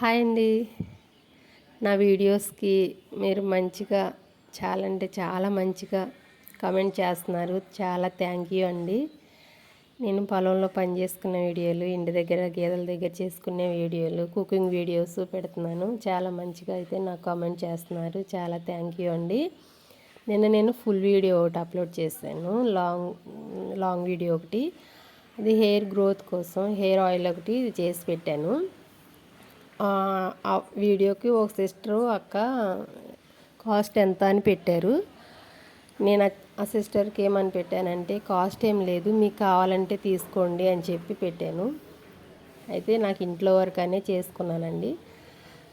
Hi అండి. నా వీడియోస్కి మీరు మంచిగా చాలా అంటే చాలా మంచిగా కమెంట్ చేస్తున్నారు. చాలా థ్యాంక్ యూ అండి. నేను పొలంలో పని చేసుకున్న వీడియోలు ఇంటి దగ్గర గేదెల దగ్గర చేసుకునే వీడియోలు కుకింగ్ వీడియోస్ పెడుతున్నాను. చాలా మంచిగా అయితే నాకు కామెంట్ చేస్తున్నారు. చాలా థ్యాంక్ యూ అండి. నిన్న నేను ఫుల్ వీడియో ఒకటి అప్లోడ్ చేశాను. లాంగ్ లాంగ్ వీడియో ఒకటి. అది హెయిర్ గ్రోత్ కోసం హెయిర్ ఆయిల్ ఒకటి చేసి పెట్టాను. ఆ వీడియోకి ఒక సిస్టరు అక్క కాస్ట్ ఎంత అని పెట్టారు. నేను ఆ సిస్టర్కి ఏమని పెట్టానంటే కాస్ట్ ఏం లేదు మీకు కావాలంటే తీసుకోండి అని చెప్పి పెట్టాను. అయితే నాకు ఇంట్లో వరకు అనే చేసుకున్నానండి.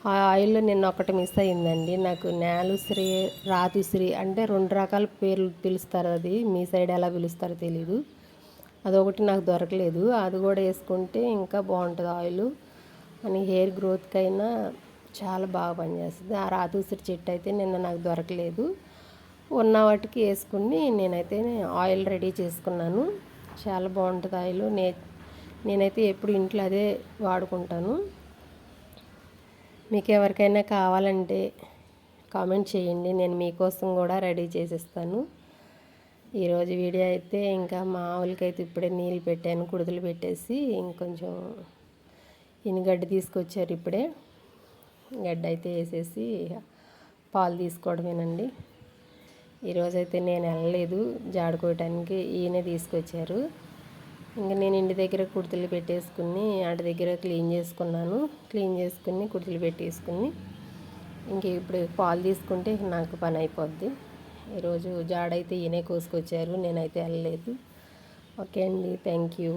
ఆ ఆయిల్లో నిన్న ఒకటి మిస్ అయిందండి. నాకు నేలుశ్రీ రాతిశ్రీ అంటే రెండు రకాల పేర్లు పిలుస్తారు అది. మీ సైడ్ ఎలా పిలుస్తారో తెలీదు. అదొకటి నాకు దొరకలేదు. అది కూడా వేసుకుంటే ఇంకా బాగుంటుంది ఆయిల్. కానీ హెయిర్ గ్రోత్కి అయినా చాలా బాగా పనిచేస్తుంది. ఆ రాతూసిరి చెట్టు అయితే నిన్న నాకు దొరకలేదు. ఉన్న వాటికి వేసుకుని నేనైతే ఆయిల్ రెడీ చేసుకున్నాను. చాలా బాగుంటుంది ఆయిల్. నే నేనైతే ఎప్పుడు ఇంట్లో అదే వాడుకుంటాను. మీకు ఎవరికైనా కావాలంటే కామెంట్ చేయండి. నేను మీకోసం కూడా రెడీ చేసిస్తాను. ఈరోజు వీడియో అయితే ఇంకా మా ఆవులకైతే ఇప్పుడే నీళ్ళు పెట్టాను కుడుదలు పెట్టేసి ఇంకొంచెం గడ్డి తీసుకొచ్చారు ఇప్పుడే. గడ్డ అయితే వేసేసి పాలు తీసుకోవడమేనండి. ఈరోజైతే నేను వెళ్ళలేదు జాడుకోవటానికి ఈయనే తీసుకొచ్చారు. ఇంకా నేను ఇంటి దగ్గర కుర్తులు పెట్టేసుకుని ఆడ దగ్గర క్లీన్ చేసుకున్నాను. క్లీన్ చేసుకుని కుర్తులు పెట్టేసుకుని ఇంక ఇప్పుడు పాలు తీసుకుంటే నాకు పని అయిపోద్ది. ఈరోజు జాడైతే ఈయనే కోసుకొచ్చారు నేనైతే వెళ్ళలేదు. ఓకే అండి థ్యాంక్ యూ.